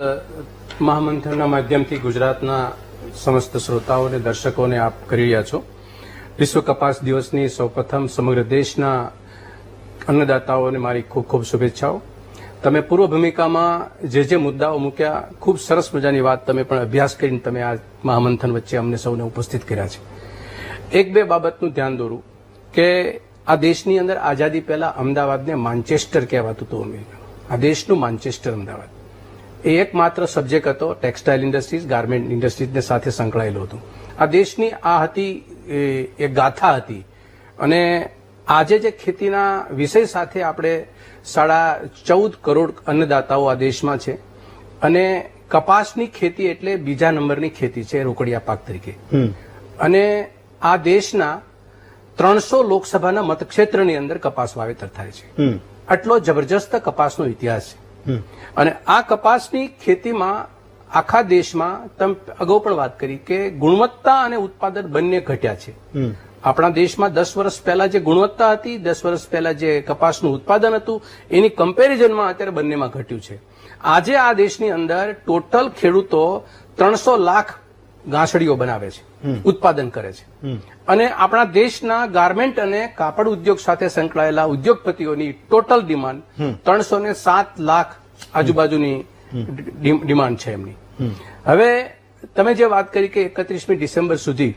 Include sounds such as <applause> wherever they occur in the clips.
મહામંથનના માધ્યમથી ગુજરાતના સમસ્ત શ્રોતાઓ અને દર્શકોને આપ કરી રહ્યા છો. વિશ્વ કપાસ દિવસની સૌપ્રથમ સમગ્ર દેશના અન્નદાતાઓને મારી ખૂબ ખૂબ શુભેચ્છાઓ. તમે પૂર્વ ભૂમિકામાં જે જે મુદ્દાઓ મૂક્યા, ખૂબ સરસ મજાની વાત તમે પણ અભ્યાસ કરીને તમે આ મહામંથન વચ્ચે અમને સૌને ઉપસ્થિત કર્યા છે. એક બે બાબતનું ધ્યાન દોરું કે આ દેશની અંદર આઝાદી પહેલા અમદાવાદને માન્ચેસ્ટર કહેવાતું હતું અમેરિકાનું. આ દેશનું માન્ચેસ્ટર અમદાવાદ. એ એકમાત્ર સબ્જેક્ટ હતો ટેક્સટાઇલ ઇન્ડસ્ટ્રીઝ ગાર્મેન્ટ ઇન્ડસ્ટ્રીઝને સાથે સંકળાયેલું હતું. આ દેશની આ હતી એ- એક ગાથા હતી. અને આજે જે ખેતીના વિષય સાથે આપણે સાડા ચૌદ કરોડ અન્નદાતાઓ આ દેશમાં છે અને કપાસની ખેતી એટલે બીજા નંબરની ખેતી છે રોકડિયા પાક તરીકે. અને આ દેશના ત્રણસો લોકસભાના મતક્ષેત્રની અંદર કપાસ વાવેતર થાય છે. આટલો જબરજસ્ત કપાસનો ઇતિહાસ છે. અને આ કપાસની ખેતીમાં આખા દેશમાં તમે અગાઉ પણ વાત કરી કે ગુણવત્તા અને ઉત્પાદન બંને ઘટ્યા છે. આપણા દેશમાં દસ વર્ષ પહેલા જે ગુણવત્તા હતી દસ વર્ષ પહેલા જે કપાસનું ઉત્પાદન હતું એની કમ્પેરિઝનમાં અત્યારે બંનેમાં ઘટ્યું છે. આજે આ દેશની અંદર ટોટલ ખેડૂતો ત્રણસો લાખ ગાંસડીઓ બનાવે છે ઉત્પાદન કરે છે. અને આપણા દેશના ગાર્મેન્ટ અને કાપડ ઉદ્યોગ સાથે સંકળાયેલા ઉદ્યોગપતિઓની ટોટલ ડિમાન્ડ ત્રણસો ને સાત લાખ આજુબાજુની ડિમાન્ડ છે એમની. હવે તમે જે વાત કરી કે એકત્રીસમી ડિસેમ્બર સુધી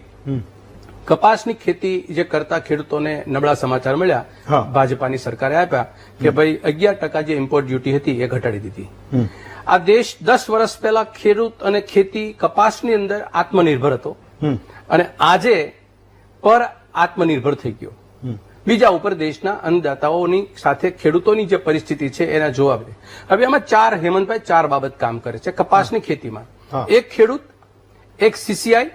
કપાસની ખેતી જે કરતા ખેડૂતોને નબળા સમાચાર મળ્યા ભાજપાની સરકારે આપ્યા કે ભાઈ અગિયાર ટકા જે ઇમ્પોર્ટ ડ્યુટી હતી એ ઘટાડી દીધી. આ દેશ દસ વર્ષ પહેલા ખેડૂત અને ખેતી કપાસની અંદર આત્મનિર્ભર હતો. અને આજે પર આત્મનિર્ભર થઈ ગયો. બીજા ઉપર દેશના અન્નદાતાઓની સાથે ખેડૂતોની જે પરિસ્થિતિ છે એના જોવા મળે. હવે આમાં ચાર હેમંતભાઈ ચાર બાબત કામ કરે છે કપાસની ખેતીમાં. એક ખેડૂત એક સીસીઆઈ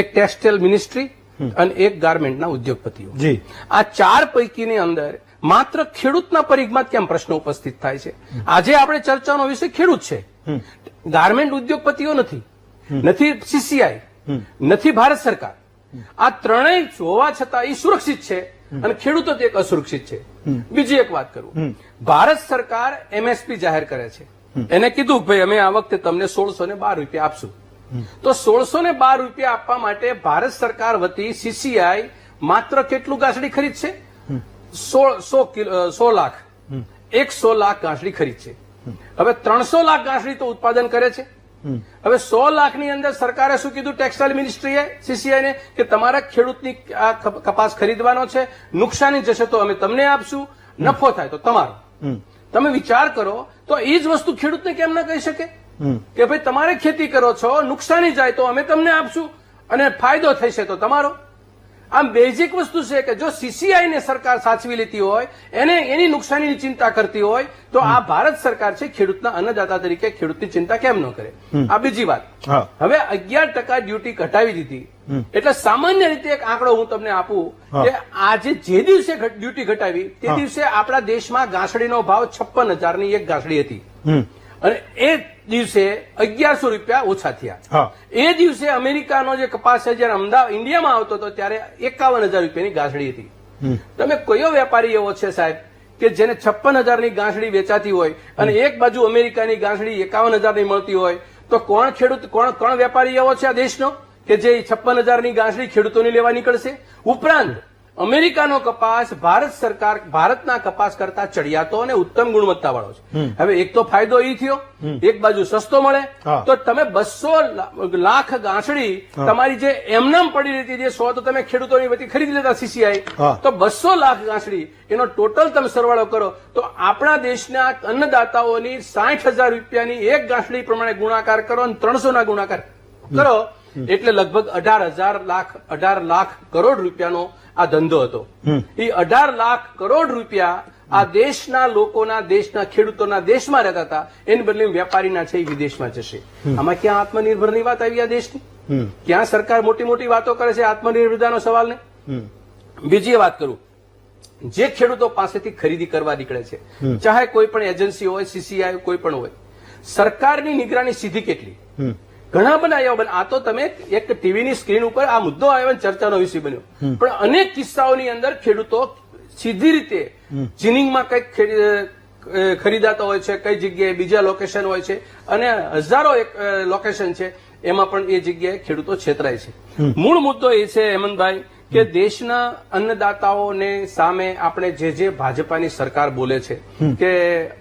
એક ટેક્સટાઇલ મિનિસ્ટ્રી અને એક ગાર્મેન્ટના ઉદ્યોગપતિઓ. જી. આ ચાર પૈકીની અંદર માત્ર ખેડૂતના પરિઘમાં કેમ પ્રશ્ન ઉપસ્થિત થાય છે? આજે આપણે ચર્ચાનો વિષય ખેડૂત છે. ગાર્મેન્ટ ઉદ્યોગપતિઓ નથી. નથી સીસીઆઈ. નથી ભારત સરકાર. આ ત્રણેય હોવા છતાં એ સુરક્ષિત છે અને ખેડૂતો એક અસુરક્ષિત છે. બીજી એક વાત કરું. ભારત સરકાર એમએસપી જાહેર કરે છે. એને કીધું ભાઈ અમે આ વખતે તમને સોળસો ને બાર રૂપિયા આપશું. તો સોળસો ને બાર રૂપિયા આપવા માટે ભારત સરકાર વતી સીસીઆઈ માત્ર કેટલું ગાંસડી ખરીદશે? સો સો સો લાખ. એકસો લાખ ગાંસડી ખરીદશે. હવે ત્રણસો લાખ ગાંસડી તો ઉત્પાદન કરે છે. હવે સો લાખની અંદર સરકારે શું કીધું? ટેક્સટાઇલ મિનિસ્ટ્રીએ સીસીઆઈ ને કે તમારા ખેડૂતની આ કપાસ ખરીદવાનો છે. નુકસાની જશે તો અમે તમને આપશું. નફો થાય તો તમારો. તમે વિચાર કરો તો એ જ વસ્તુ ખેડૂતને કેમ ના કહી શકે? કે ભાઈ તમારે ખેતી કરો છો નુકસાની જાય તો અમે તમને આપશું અને ફાયદો થશે તો તમારો. આમ બેઝિક વસ્તુ છે કે જો સીસીઆઈ ને સરકાર સાચવી લેતી હોય એને એની નુકસાનીની ચિંતા કરતી હોય તો આ ભારત સરકાર છે ખેડૂતના અન્નદાતા તરીકે ખેડૂતની ચિંતા કેમ ન કરે? આ બીજી વાત. હવે અગિયાર ટકા ડ્યુટી ઘટાવી દીધી. એટલે સામાન્ય રીતે એક આંકડો હું તમને આપું કે આજે જે દિવસે ડ્યુટી ઘટાવી તે દિવસે આપણા દેશમાં ગાંસડીનો ભાવ છપ્પન હજારની એક ગાંસડી હતી. અને એ દિવસે અગિયારસો રૂપિયા ઓછા થયા. એ દિવસે અમેરિકાનો જે કપાસ છે જયારે અમદાવાદ ઇન્ડિયામાં આવતો હતો ત્યારે એકાવન હજાર રૂપિયાની ગાંસડી હતી. તમે કયો વેપારી એવો છે સાહેબ કે જેને છપ્પન હજારની ગાંસડી વેચાતી હોય અને એક બાજુ અમેરિકાની ગાંસડી એકાવન હજારની મળતી હોય તો કોણ ખેડૂત કોણ કોણ વેપારી એવો છે આ દેશનો કે જે છપ્પન હજારની ગાંસડી ખેડૂતોની લેવા નીકળશે? ઉપરાંત અમેરિકાનો કપાસ ભારત સરકાર ભારતના કપાસ કરતા ચડિયાતો અને ઉત્તમ ગુણવત્તા વાળો છે હવે એક તો ફાયદો એ થયો. એક બાજુ સસ્તો મળે. તો તમે બસો લાખ ગાંસડી તમારી જે એમનામ પડી રહેતી જે સો તો તમે ખેડૂતોની વતી ખરીદી લેતા સીસીઆઈ. તો બસો લાખ ગાંસડી એનો ટોટલ તમે સરવાળો કરો. તો આપણા દેશના અન્નદાતાઓની સાઠ હજાર રૂપિયાની એક ગાંસડી પ્રમાણે ગુણાકાર કરો અને ત્રણસો ના ગુણાકાર કરો. એટલે લગભગ અઢાર હજાર લાખ અઢાર લાખ કરોડ રૂપિયાનો આ ધંધો હતો. એ અઢાર લાખ કરોડ રૂપિયા આ દેશના લોકોના દેશના ખેડૂતોના દેશમાં રહેતા હતા. એને બદલે વેપારીના છે એ વિદેશમાં જશે. આમાં ક્યાં આત્મનિર્ભરની વાત આવી આ દેશની? ક્યાં સરકાર મોટી મોટી વાતો કરે છે આત્મનિર્ભરતાનો સવાલ ને બીજી વાત કરું. જે ખેડૂતો પાસેથી ખરીદી કરવા નીકળે છે ચાહે કોઈ પણ એજન્સી હોય સીસીઆઈ કોઈ પણ હોય સરકારની નિગરાની સીધી કેટલી? ઘણા બધા એવા બને આ તો તમે એક ટીવીની સ્ક્રીન ઉપર આ મુદ્દો આવ્યો ચર્ચાનો વિષય બન્યો. પણ અનેક કિસ્સાઓની અંદર ખેડૂતો સીધી રીતે જીનિંગમાં કંઈક ખરીદાતા ખરીદાતો હોય છે કઈ જગ્યાએ બીજા લોકેશન હોય છે અને હજારો એક લોકેશન છે એમાં પણ એ જગ્યાએ ખેડૂતો છેતરાય છે. મૂળ મુદ્દો એ છે હેમંતભાઈ કે દેશના અન્નદાતાઓને સામે આપણે જે જે ભાજપાની સરકાર બોલે છે કે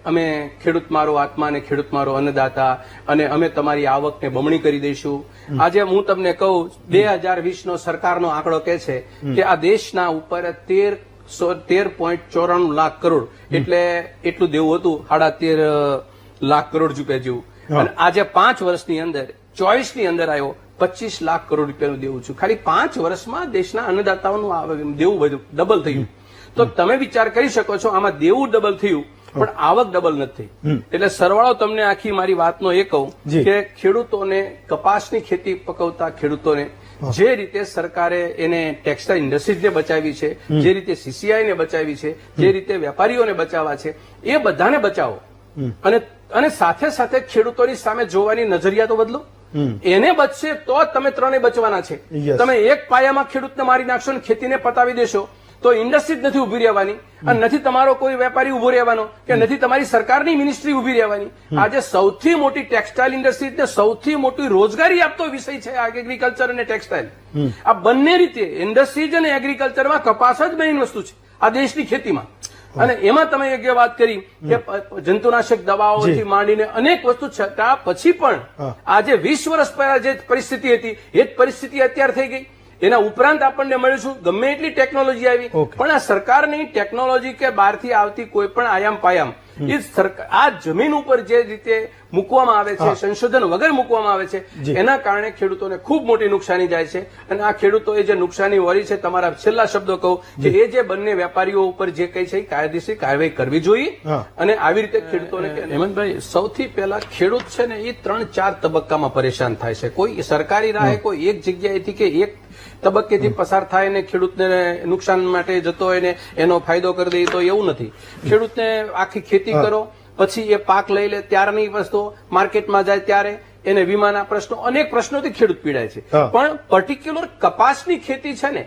અમે ખેડૂત મારો આત્મા અને ખેડૂત મારો અન્નદાતા અને અમે તમારી આવકને બમણી કરી દઈશું. આજે હું તમને કહું બે હજાર વીસ નો સરકારનો આંકડો કે છે કે આ દેશના ઉપર તેર સો તેર પોઈન્ટ ચોરાણું લાખ કરોડ એટલે એટલું દેવું હતું સાડા તેર લાખ કરોડ રૂપિયા જેવું. અને આજે પાંચ વર્ષની અંદર ચોવીસની અંદર આવ્યો પચીસ લાખ કરોડ રૂપિયાનું દેવું છું. ખાલી પાંચ વર્ષમાં દેશના અન્નદાતાઓનું દેવું ડબલ થયું. તો તમે વિચાર કરી શકો છો આમાં દેવું ડબલ થયું પણ આવક ડબલ નથી એટલે સરવાળો તમને આખી મારી વાતનો એ કહું કે ખેડૂતોને કપાસની ખેતી પકવતા ખેડૂતોને જે રીતે સરકારે એને ટેક્સટાઇલ ઇન્ડસ્ટ્રીઝને બચાવી છે જે રીતે સીસીઆઈ ને બચાવી છે જે રીતે વેપારીઓને બચાવવા છે એ બધાને બચાવો. અને અને સાથે સાથે ખેડૂતોની સામે જોવાની નજરિયાતો બદલો. એને બચશે તો જ તમે ત્રણે બચવાના છે. તમે એક પાયામાં ખેડૂતને મારી નાખશો ને ખેતીને પતાવી દેશો તો ઇન્ડસ્ટ્રી જ નથી ઊભી રહેવાની. અને નથી તમારો કોઈ વેપારી ઊભો રહેવાનો કે નથી તમારી સરકારની મિનિસ્ટ્રી ઊભી રહેવાની. આજે સૌથી મોટી ટેક્સટાઇલ ઇન્ડસ્ટ્રીને સૌથી મોટી રોજગારી આપતો વિષય છે આ એગ્રીકલ્ચર અને ટેક્સટાઇલ આ બંને રીતે ઇન્ડસ્ટ્રીઝ અને એગ્રીકલ્ચરમાં કપાસ જ મેઇન વસ્તુ છે આ દેશની ખેતીમાં. અને એમાં તમે યોગ્ય વાત કરી કે જંતુનાશક દવાઓથી માંડીને અનેક વસ્તુ છતાં પછી પણ આજે વીસ વર્ષ પહેલા જે પરિસ્થિતિ હતી એ જ પરિસ્થિતિ અત્યારે થઈ ગઈ. એના ઉપરાંત આપણને મળ્યું ગમે એટલી ટેકનોલોજી આવી પણ આ સરકારની ટેકનોલોજી કે બહારથી આવતી કોઈ પણ આયામ પાયામ એ સરકાર આ જમીન ઉપર જે રીતે મૂકવામાં આવે છે સંશોધન વગર મૂકવામાં આવે છે. એના કારણે ખેડૂતોને ખૂબ મોટી નુકસાની જાય છે. અને આ ખેડૂતોએ જે નુકસાની વળી છે તમારા છેલ્લા શબ્દો કહું કે એ જે બંને વેપારીઓ ઉપર જે કઈ છે કાયદેસર કાર્યવાહી કરવી જોઈએ અને આવી રીતે ખેડૂતોને હેમંતભાઈ સૌથી પહેલા ખેડૂત છે ને એ ત્રણ ચાર તબક્કામાં પરેશાન થાય છે. કોઈ સરકારી રાહે કોઈ એક જગ્યાએથી કે એક તબક્કેથી પસાર થાય ને ખેડૂતને નુકસાન માટે જતો હોય ને એનો ફાયદો કરી દે તો એવું નથી. ખેડૂતને આખી ખેતી કરો પછી એ પાક લઈ લે ત્યારની વસ્તુ માર્કેટમાં જાય ત્યારે એને વીમાના પ્રશ્નો અનેક પ્રશ્નોથી ખેડૂત પીડાય છે. પણ પર્ટિક્યુલર કપાસની ખેતી છે ને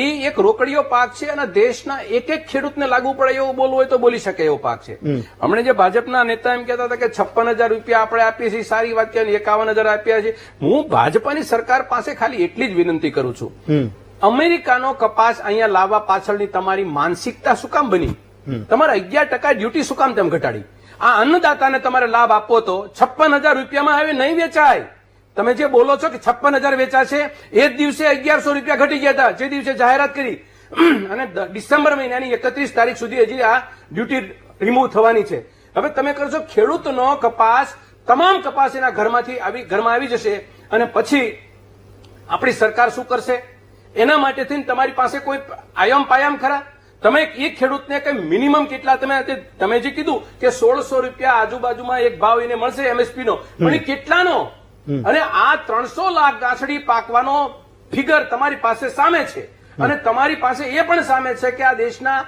એ એક રોકડીયો પાક છે અને દેશના એક એક ખેડૂતને લાગુ પડે એવું બોલવું હોય તો બોલી શકે એવો પાક છે. હમણાં જે ભાજપના નેતા એમ કહેતા હતા કે છપ્પન હજાર રૂપિયા આપણે આપીએ છીએ સારી વાત કહેવાય એકાવન હજાર આપ્યા છે. હું ભાજપાની સરકાર પાસે ખાલી એટલી જ વિનંતી કરું છું. અમેરિકાનો કપાસ અહીંયા લાવવા પાછળની તમારી માનસિકતા શું કામ બની? તમારે અગિયાર ટકા ડ્યુટી શું કામ તેમ ઘટાડી? આ અન્નદાતાને તમારે લાભ આપવો તો છપ્પન હજાર રૂપિયામાં હવે નહીં વેચાય. તમે જે બોલો છો કે છપ્પન હજાર વેચાશે, એ જ દિવસે અગિયારસો રૂપિયા ઘટી ગયા હતા. જે દિવસે જાહેરાત કરી, <clears throat> અને ડિસેમ્બર મહિનાની એકત્રીસ તારીખ સુધી હજી આ ડ્યુટી રિમૂવ થવાની છે. હવે તમે કરશો ખેડૂતનો કપાસ, તમામ કપાસ એના ઘરમાંથી આવી, ઘરમાં આવી જશે, અને પછી આપણી સરકાર શું કરશે? એના માટે થઈને તમારી પાસે કોઈ આયામ પાયામ ખરા? તમે એક ખેડૂતને કઈ મિનિમમ કેટલા તમે તમે જે કીધું કે સોળસો રૂપિયા આજુબાજુમાં એક ભાવ એને મળશે એમએસપી નો પણ એ કેટલાનો? અને આ ત્રણસો લાખ ગાંસડી પાકવાનો ફિગર તમારી પાસે સામે છે. અને તમારી પાસે એ પણ સામે છે કે આ દેશના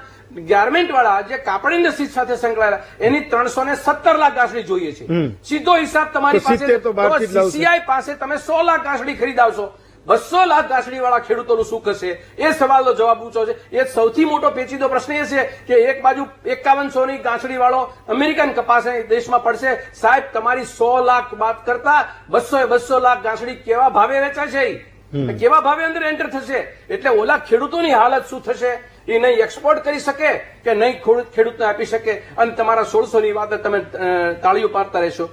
ગાર્મેન્ટ વાળા જે કાપડ ઇન્ડસ્ટ્રી સાથે સંકળાયેલા એની ત્રણસો ને સત્તર લાખ ગાંસડી જોઈએ છે. સીધો હિસાબ તમારી તો 70 તો પાસે સીસીઆઈ. પાસે તમે સો લાખ ગાંસડી ખરીદાવશો. બસો લાખ ગાંસડી વાળા ખેડૂતોનું શું કરશે એ સવાલનો જવાબ પૂછો છે. એ સૌથી મોટો પેચીદો પ્રશ્ન એ છે કે એક બાજુ એકાવનસો ની ગાંસડી વાળો અમેરિકન કપાસ દેશમાં પડશે. સાહેબ તમારી સો લાખ વાત કરતા બસો બસો લાખ ગાંસડી કેવા ભાવે વેચાશે છે કેવા ભાવે અંદર એન્ટર થશે? એટલે ઓલા ખેડૂતોની હાલત શું થશે? એ નહીં એક્સપોર્ટ કરી શકે કે નહીં ખેડૂત- ખેડૂતને આપી શકે? અને તમારા સોળસો ની વાત તમે તાળીઓ પાડતા રહેશો.